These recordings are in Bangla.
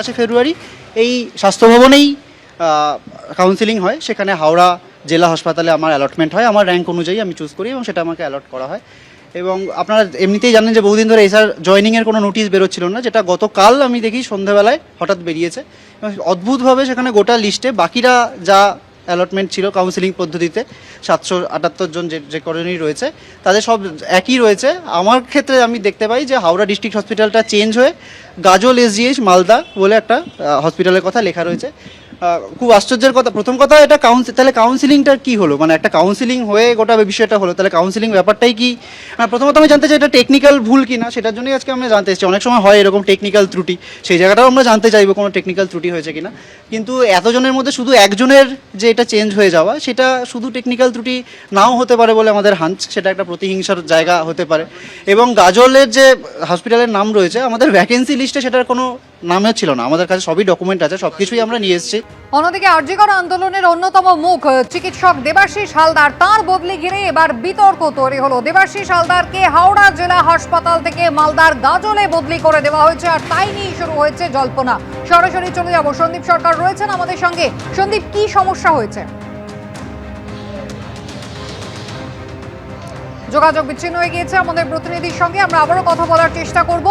পাঁচে ফেব্রুয়ারি, এই স্বাস্থ্য ভবনেই কাউন্সিলিং হয়। সেখানে হাওড়া জেলা হাসপাতালে আমার অ্যালটমেন্ট হয়। আমার র্যাঙ্ক অনুযায়ী আমি চুজ করি এবং সেটা আমাকে অ্যালট করা হয়। এবং আপনারা এমনিতেই জানেন যে বহুদিন ধরে এসআর জয়নিংয়ের কোনো নোটিশ বেরোচ্ছিল না, যেটা গতকাল আমি দেখি সন্ধ্যাবেলায় হঠাৎ বেরিয়েছে। এবং অদ্ভুতভাবে সেখানে গোটা লিস্টে বাকিরা যা অ্যালটমেন্ট ছিল কাউন্সিলিং পদ্ধতিতে। সাতশো আটাত্তর জন যে যে রয়েছে, তাদের সব একই রয়েছে। আমার ক্ষেত্রে আমি দেখতে পাই যে হাওড়া ডিস্ট্রিক্ট হসপিটালটা চেঞ্জ হয়ে গাজল এসজিএইচ মালদা বলে একটা হসপিটালের কথা লেখা রয়েছে। খুব আশ্চর্যের কথা। প্রথম কথা, এটা কাউন্সিল তাহলে কাউন্সিলিংটা কি হলো? মানে একটা কাউন্সিলিং হয়ে গোটা বিষয়টা হলো। তাহলে কাউন্সিলিং ব্যাপারটাই কি? প্রথমত আমি জানতে চাই, এটা টেকনিক্যাল ভুল কি না সেটার জন্যই আজকে আমরা জানতে এসেছি। অনেক সময় হয় এরকম টেকনিক্যাল ত্রুটি। সেই জায়গাটাও আমরা জানতে চাইব কোনো টেকনিক্যাল ত্রুটি হয়েছে কিনা। কিন্তু এতজনের মধ্যে শুধু একজনের যে এটা চেঞ্জ হয়ে যাওয়া, সেটা শুধু টেকনিক্যাল ত্রুটি নাও হতে পারে বলে আমাদের হাঞ্চ সেটা একটা প্রতিহিংসার জায়গা হতে পারে। এবং গাজলের যে হসপিটালের নাম রয়েছে, আমাদের ভ্যাকেন্সি লিস্টে সেটার কোনো নামও ছিল না। আমাদের কাছে সবই ডকুমেন্ট আছে সব কিছুই আমরা নিয়ে এসেছি। অন্যদিকে আরজিকর আন্দোলনের অন্যতম মুখ চিকিৎসক দেবাশিস হালদার, তার বদলি ঘিরে এবার বিতর্ক তৈরি হলো। দেবাশিস হালদারকে হাওড়া জেলা হাসপাতাল থেকে মালদার গাজলে বদলি করে দেওয়া হয়েছে, আর তাই নিয়ে শুরু হয়েছে জল্পনা। সরাসরি চলে যাব। সন্দীপ সরকার রয়েছেন আমাদের সঙ্গে। সন্দীপ, কি সমস্যা হয়েছে? যোগাযোগ বিচ্ছিন্ন হয়ে গিয়েছে আমাদের প্রতিনিধির সঙ্গে। আমরা আবারও কথা বলার চেষ্টা করব।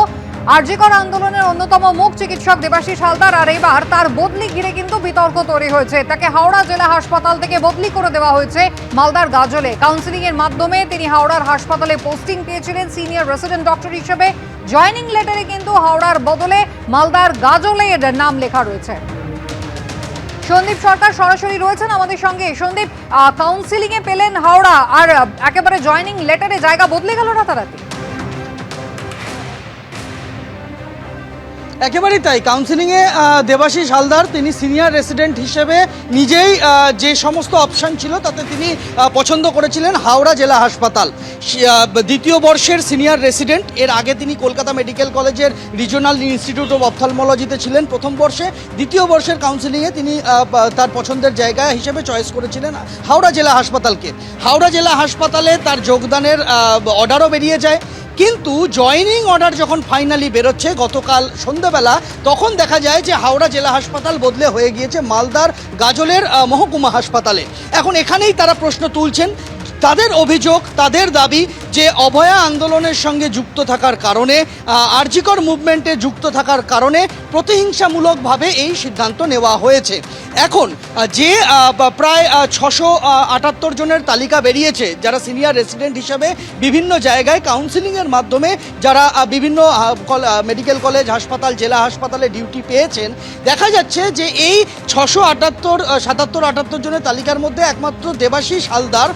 আরজিকর আন্দোলনের অন্যতম মুখ চিকিৎসক দেবাশিস হালদার, আর এবার তার বদলি ঘিরে কিন্তু বিতর্ক তৈরি হয়েছে। তাকে হাওড়া জেলা হাসপাতাল থেকে বদলি করে দেওয়া হয়েছে মালদার গাজলে। কাউন্সিলিং এর মাধ্যমে তিনি হাওড়ার হাসপাতালে পোস্টিং পেয়েছিলেন সিনিয়র রেসিডেন্ট ডক্টর হিসেবে। জয়নিং লেটারে কিন্তু হাওড়ার বদলে মালদার গাজলে এর নাম লেখা রয়েছে। সন্দীপ সরকার সরাসরি রয়েছেন আমাদের সঙ্গে। সন্দীপ কাউন্সিলিং এ পেলেন হাওড়া, আর একেবারে জয়নিং লেটারে জায়গা বদলে গেল রাতারাতি। একেবারেই তাই। কাউন্সিলিংয়ে দেবাশিস হালদার, তিনি সিনিয়র রেসিডেন্ট হিসেবে নিজেই যে সমস্ত অপশান ছিল তাতে তিনি পছন্দ করেছিলেন হাওড়া জেলা হাসপাতাল। দ্বিতীয় বর্ষের সিনিয়র রেসিডেন্ট এর আগে তিনি কলকাতা মেডিকেল কলেজের রিজিওনাল ইনস্টিটিউট অফ অপথালমোলজিতে ছিলেন প্রথম বর্ষে। দ্বিতীয় বর্ষের কাউন্সিলিংয়ে তিনি তার পছন্দের জায়গা হিসেবে চয়েস করেছিলেন হাওড়া জেলা হাসপাতালকে। হাওড়া জেলা হাসপাতালে তার যোগদানের অর্ডারও বেরিয়ে যায়। কিন্তু জয়নিং অর্ডার যখন ফাইনালি বেরোচ্ছে গতকাল সন্ধ্যাবেলা, তখন দেখা যায় যে হাওড়া জেলা হাসপাতাল বদলে হয়ে গিয়েছে মালদার গাজলের মহকুমা হাসপাতালে। এখন এখানেই তারা প্রশ্ন তুলছেন, তাদের অভিযোগ, তাদের দাবি যে অভয়া আন্দোলনের সঙ্গে যুক্ত থাকার কারণে আরজিকর মুভমেন্টে যুক্ত থাকার কারণে প্রতিহিংসামূলকভাবে এই সিদ্ধান্ত নেওয়া হয়েছে। এখন যে প্রায় ছশো আটাত্তর জনের তালিকা বেরিয়েছে, যারা সিনিয়র রেসিডেন্ট হিসাবে বিভিন্ন জায়গায় কাউন্সিলিংয়ের মাধ্যমে যারা বিভিন্ন মেডিকেল কলেজ, হাসপাতাল, জেলা হাসপাতালে ডিউটি পেয়েছেন, দেখা যাচ্ছে যে এই ছশো আটাত্তর সাতাত্তর, আটাত্তর জনের তালিকার মধ্যে একমাত্র দেবাশিস হালদার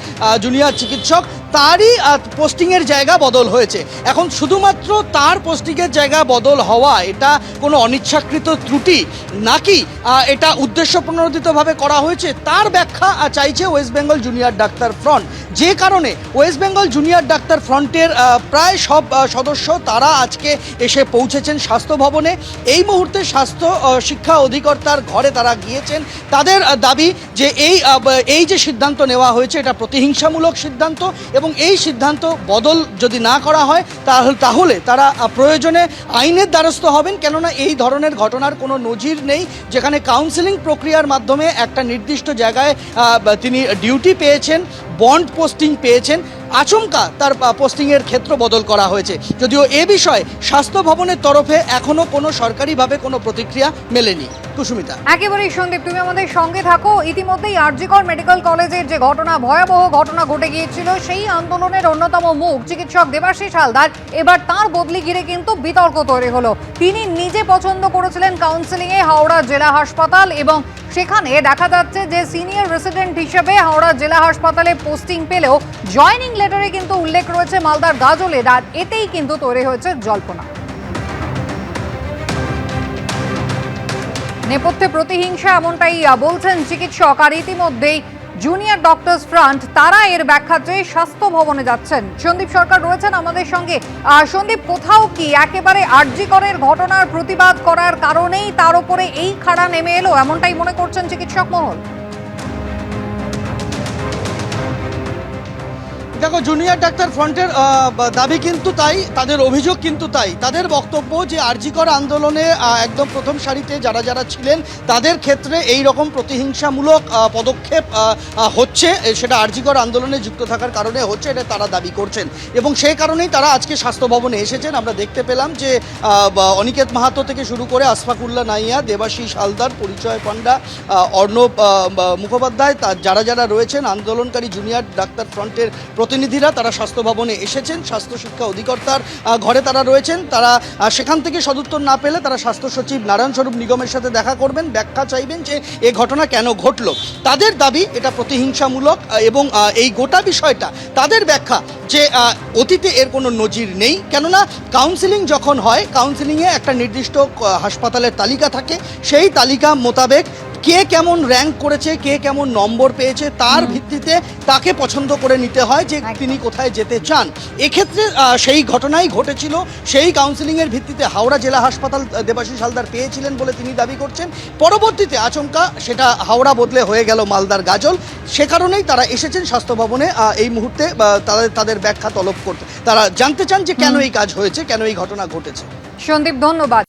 জুনিয়র চিকিৎসক। তারই পোস্টিংয়ের জায়গা বদল হয়েছে। এখন শুধুমাত্র তার পোস্টিংয়ের জায়গা বদল হওয়া, এটা কোনো অনিচ্ছাকৃত ত্রুটি, নাকি এটা উদ্দেশ্য প্রণোদিতভাবে করা হয়েছে? তার ব্যাখ্যা চাইছে West Bengal junior doctor front যে কারণে ওয়েস্ট বেঙ্গল জুনিয়র ডাক্তার ফ্রন্টের প্রায় সব সদস্য তারা আজকে এসে পৌঁছেছেন স্বাস্থ্য ভবনে। এই মুহূর্তে স্বাস্থ্য শিক্ষা অধিকর্তার ঘরে তারা গিয়েছেন। তাদের দাবি যে এই এই যে সিদ্ধান্ত নেওয়া হয়েছে, এটা প্রতিহিংসামূলক সিদ্ধান্ত এবং এই সিদ্ধান্ত বদল যদি না করা হয়, তাহলে তাহলে তারা প্রয়োজনে আইনের দ্বারস্থ হবেন। কেননা এই ধরনের ঘটনার কোনো নজির নেই, যেখানে কাউন্সিলিং প্রক্রিয়ার মাধ্যমে একটা নির্দিষ্ট জায়গায় তিনি ডিউটি পেয়েছেন। বন্ড পোস্টিং পেয়েছেন, আচমকা তার পোস্টিংয়ের ক্ষেত্র বদল করা হয়েছে। যদিও এ বিষয়ে স্বাস্থ্য ভবনের তরফে এখনও কোনো সরকারিভাবে কোনো প্রতিক্রিয়া মেলেনি। কুসুমিতা। একেবারেই সন্দীপ, তুমি আমাদের সঙ্গে থাকো। ইতিমধ্যেই আরজিকর মেডিকেল কলেজের যে ঘটনা, ভয়াবহ ঘটনা ঘটে গিয়েছিল, সেই আন্দোলনের অন্যতম মুখ চিকিৎসক দেবাশিস হালদার, এবার তার বদলি ঘিরে কিন্তু বিতর্ক তৈরি হলো। তিনি নিজে পছন্দ করেছিলেন কাউন্সিলিংয়ে হাওড়া জেলা হাসপাতাল এবং সেখানে দেখা যাচ্ছে যে সিনিয়র রেসিডেন্ট হিসেবে হাওড়া জেলা হাসপাতালে পোস্টিং পেলেও জয়নিং লেটারে কিন্তু উল্লেখ রয়েছে মালদার গাজলের, আর এতেই কিন্তু তৈরি হয়েছে জল্পনা। নেপথ্যে প্রতিহিংসা এমনটাই বলছেন চিকিৎসক, আর ইতিমধ্যেই জুনিয়র ডক্টরস ফ্রন্ট, তারা এর ব্যাখ্যা চেয়ে স্বাস্থ্য ভবনে যাচ্ছেন। সন্দীপ সরকার রয়েছেন আমাদের সঙ্গে। সন্দীপ, কোথাও কি একেবারে আর্যিকরের ঘটনার প্রতিবাদ করার কারণেই তার উপরে এই খাড়া নেমে এলো? এমনটাই মনে করছেন চিকিৎসক মহল। দেখো জুনিয়র ডাক্তার ফ্রন্টের দাবি কিন্তু তাই, তাদের অভিযোগ কিন্তু তাই। তাদের বক্তব্য যে আরজিকর আন্দোলনে একদম প্রথম সারিতে যারা যারা ছিলেন, তাদের ক্ষেত্রে এই রকম প্রতিহিংসামূলক পদক্ষেপ হচ্ছে সেটা আরজিকর আন্দোলনে যুক্ত থাকার কারণে হচ্ছে, এটা তারা দাবি করছেন। এবং সেই কারণেই তারা আজকে স্বাস্থ্য ভবনে এসেছেন। আমরা দেখতে পেলাম যে অনিকেত মাহাতো থেকে শুরু করে আসফাকুল্লা নাইয়া, দেবাশিস হালদার, পরিচয় পান্ডা অর্ণব মুখোপাধ্যায় যারা যারা রয়েছেন, আন্দোলনকারী জুনিয়র ডাক্তার ফ্রন্টের প্রতিনিধিরা তারা স্বাস্থ্য ভবনে এসেছেন, স্বাস্থ্য শিক্ষা অধিকর্তার ঘরে তারা রয়েছেন। তারা সেখান থেকে সদুত্তর না পেলে তারা স্বাস্থ্য সচিব নারায়ণ স্বরূপ নিগমের সাথে দেখা করবেন, ব্যাখ্যা চাইবেন যে এ ঘটনা কেন ঘটলো। তাদের দাবি, এটা প্রতিহিংসামূলক এবং এই গোটা বিষয়টা, তাদের ব্যাখ্যা যে অতীতে এর কোনো নজির নেই। কেননা কাউন্সিলিং যখন হয় কাউন্সিলিংয়ে একটা নির্দিষ্ট হাসপাতালের তালিকা থাকে। সেই তালিকা মোতাবেক কে কেমন র্যাঙ্ক করেছে কে কেমন নম্বর পেয়েছে তার ভিত্তিতে তাকে পছন্দ করে নিতে হয় যে তিনি কোথায় যেতে চান। এক্ষেত্রে সেই ঘটনাই ঘটেছিল। সেই কাউন্সিলিংয়ের ভিত্তিতে হাওড়া জেলা হাসপাতাল দেবাশিস হালদার পেয়েছিলেন বলে তিনি দাবি করছেন। পরবর্তীতে আচমকা সেটা হাওড়া বদলে হয়ে গেল মালদার গাজল। সে কারণেই তারা এসেছেন স্বাস্থ্য ভবনে এই মুহূর্তে তাদের তাদের ব্যাখ্যা তলব করতে। তারা জানতে চান যে কেন এই কাজ হয়েছে কেন এই ঘটনা ঘটেছে। সন্দীপ ধন্যবাদ।